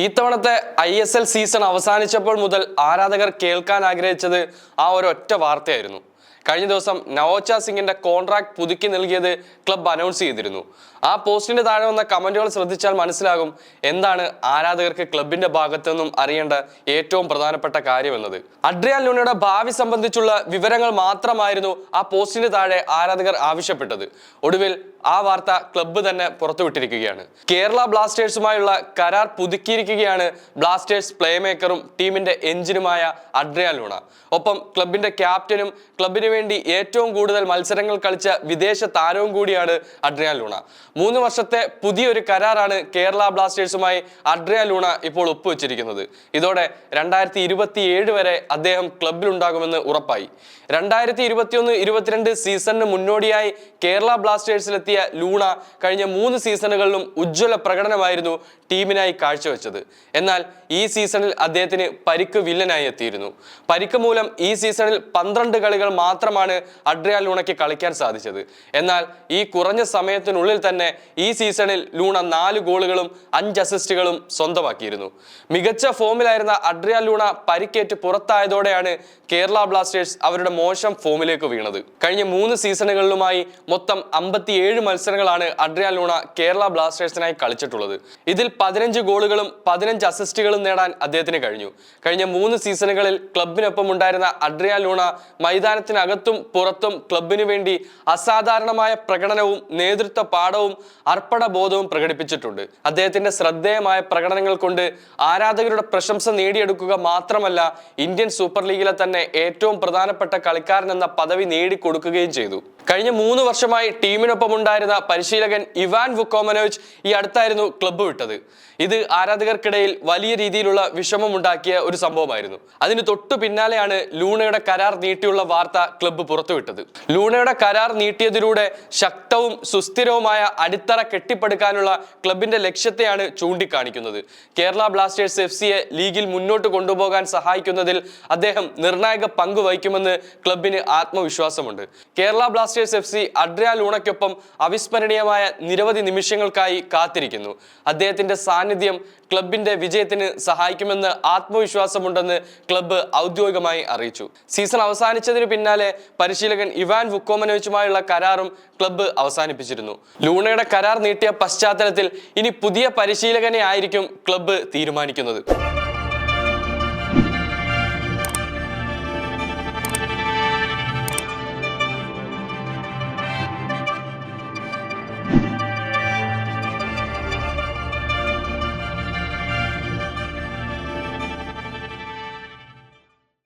ഇത്തവണത്തെ I S L season അവസാനിച്ചപ്പോൾ മുതൽ ആരാധകർ കേൾക്കാൻ ആഗ്രഹിച്ചത് ആ ഒരു ഒറ്റ വാർത്തയായിരുന്നു. കഴിഞ്ഞ ദിവസം നവോച്ച സിംഗിന്റെ കോൺട്രാക്ട് പുതുക്കി നൽകിയത് ക്ലബ് അനൗൺസ് ചെയ്തിരുന്നു. ആ പോസ്റ്റിന്റെ താഴെ വന്ന കമന്റുകൾ ശ്രദ്ധിച്ചാൽ മനസ്സിലാകും എന്താണ് ആരാധകർക്ക് ക്ലബിന്റെ ഭാഗത്തു നിന്നും അറിയേണ്ട ഏറ്റവും പ്രധാനപ്പെട്ട കാര്യം എന്നത്. അഡ്രിയാൻ ലൂണയുടെ ഭാവി സംബന്ധിച്ചുള്ള വിവരങ്ങൾ മാത്രമായിരുന്നു ആ പോസ്റ്റിന്റെ താഴെ ആരാധകർ ആവശ്യപ്പെട്ടത്. ഒടുവിൽ ആ വാർത്ത ക്ലബ്ബ് തന്നെ പുറത്തുവിട്ടിരിക്കുകയാണ്. കേരള ബ്ലാസ്റ്റേഴ്സുമായുള്ള കരാർ പുതുക്കിയിരിക്കുകയാണ് ബ്ലാസ്റ്റേഴ്സ് പ്ലേ മേക്കറും ടീമിന്റെ എഞ്ചിനുമായ അഡ്രിയാൻ ലൂണ. ഒപ്പം ക്ലബിന്റെ ക്യാപ്റ്റനും ക്ലബിന് വേണ്ടി ഏറ്റവും കൂടുതൽ മത്സരങ്ങൾ കളിച്ച വിദേശ താരവും കൂടിയാണ് അഡ്രിയാൻ ലൂണ. മൂന്ന് വർഷത്തെ പുതിയൊരു കരാറാണ് കേരള ബ്ലാസ്റ്റേഴ്സുമായി അഡ്രിയാൻ ലൂണ ഇപ്പോൾ ഒപ്പുവെച്ചിരിക്കുന്നത്. ഇതോടെ രണ്ടായിരത്തി ഇരുപത്തി ഏഴ് വരെ അദ്ദേഹം ക്ലബിലുണ്ടാകുമെന്ന് ഉറപ്പായി. രണ്ടായിരത്തി ഇരുപത്തിയൊന്ന് ഇരുപത്തിരണ്ട് സീസണിന് മുന്നോടിയായി കേരള ബ്ലാസ്റ്റേഴ്സിലെത്തിയ ലൂണ കഴിഞ്ഞ മൂന്ന് സീസണുകളിലും ഉജ്ജ്വല പ്രകടനമായിരുന്നു ടീമിനായി കാഴ്ചവെച്ചത്. എന്നാൽ ഈ സീസണിൽ അദ്ദേഹത്തിന് പരിക്ക് വില്ലനായി എത്തിയിരുന്നു. പരിക്ക് മൂലം ഈ സീസണിൽ പന്ത്രണ്ട് കളികൾ മാത്രമാണ് അഡ്രിയാൽ ലൂണയ്ക്ക് കളിക്കാൻ സാധിച്ചത്. എന്നാൽ ഈ കുറഞ്ഞ സമയത്തിനുള്ളിൽ തന്നെ ഈ സീസണിൽ ലൂണ നാല് ഗോളുകളും അഞ്ച് അസിസ്റ്റുകളും സ്വന്തമാക്കിയിരുന്നു. മികച്ച ഫോമിലായിരുന്ന അഡ്രിയാൽ ലൂണ പരിക്കേറ്റ് പുറത്തായതോടെയാണ് കേരള ബ്ലാസ്റ്റേഴ്സ് അവരുടെ മോശം ഫോമിലേക്ക് വീണത്. കഴിഞ്ഞ മൂന്ന് സീസണുകളിലുമായി മൊത്തം അമ്പത്തിയേഴ് മത്സരങ്ങളാണ് അഡ്രിയാൻ ലൂണ കേരള ബ്ലാസ്റ്റേഴ്സിനായി കളിച്ചിട്ടുള്ളത്. ഇതിൽ പതിനഞ്ച് ഗോളുകളും പതിനഞ്ച് അസിസ്റ്റുകളും നേടാൻ അദ്ദേഹത്തിന് കഴിഞ്ഞു. കഴിഞ്ഞ മൂന്ന് സീസണുകളിൽ ക്ലബിനൊപ്പം ഉണ്ടായിരുന്ന അഡ്രിയാൻ ലൂണ മൈതാനത്തിനകത്തും പുറത്തും ക്ലബിനു വേണ്ടി അസാധാരണമായ പ്രകടനവും നേതൃത്വ പാഠവും അർപ്പണ ബോധവും പ്രകടിപ്പിച്ചിട്ടുണ്ട്. അദ്ദേഹത്തിന്റെ ശ്രദ്ധേയമായ പ്രകടനങ്ങൾ കൊണ്ട് ആരാധകരുടെ പ്രശംസ നേടിയെടുക്കുക മാത്രമല്ല ഇന്ത്യൻ സൂപ്പർ ലീഗിലെ തന്നെ ഏറ്റവും പ്രധാനപ്പെട്ട കളിക്കാരൻ എന്ന പദവി നേടിക്കൊടുക്കുകയും ചെയ്തു. കഴിഞ്ഞ മൂന്ന് വർഷമായി ടീമിനൊപ്പം ഉണ്ടായിരുന്ന പരിശീലകൻ ഇവാൻ വുക്കോമനോവിച്ച് ഈ അടുത്തായിരുന്നു ക്ലബ്ബ് വിട്ടത്. ഇത് ആരാധകർക്കിടയിൽ വലിയ രീതിയിലുള്ള വിഷമമുണ്ടാക്കിയ ഒരു സംഭവമായിരുന്നു. അതിന് തൊട്ടു പിന്നാലെയാണ് ലൂണയുടെ കരാർ നീട്ടിയുള്ള വാർത്ത ക്ലബ്ബ് പുറത്തുവിട്ടത് ലൂണയുടെ കരാർ നീട്ടിയതിലൂടെ ശക്തവും സുസ്ഥിരവുമായ അടിത്തറ കെട്ടിപ്പടുക്കാനുള്ള ക്ലബിന്റെ ലക്ഷ്യത്തെയാണ് ചൂണ്ടിക്കാണിക്കുന്നത്. കേരള ബ്ലാസ്റ്റേഴ്സ് എഫ് സിയെ ലീഗിൽ മുന്നോട്ട് കൊണ്ടുപോകാൻ സഹായിക്കുന്നതിൽ അദ്ദേഹം നിർണായക പങ്ക് വഹിക്കുമെന്ന് ക്ലബിന് ആത്മവിശ്വാസമുണ്ട്. Kerala Blasters F C Adrian ലൂണയ്ക്കൊപ്പം അവിസ്മരണീയമായ നിരവധി നിമിഷങ്ങൾക്കായി കാത്തിരിക്കുന്നു. അദ്ദേഹത്തിന്റെ സാന്നിധ്യം ക്ലബിന്റെ വിജയത്തിന് സഹായിക്കുമെന്ന് ആത്മവിശ്വാസമുണ്ടെന്ന് ക്ലബ്ബ് ഔദ്യോഗികമായി അറിയിച്ചു. സീസൺ അവസാനിച്ചതിന് പിന്നാലെ പരിശീലകൻ ഇവാൻ വുക്കോമനോവിച്ചുമായുള്ള കരാറും ക്ലബ്ബ് അവസാനിപ്പിച്ചിരുന്നു. ലൂണയുടെ കരാർ നീട്ടിയ പശ്ചാത്തലത്തിൽ ഇനി പുതിയ പരിശീലകനെ ആയിരിക്കും ക്ലബ്ബ് തീരുമാനിക്കുന്നത്.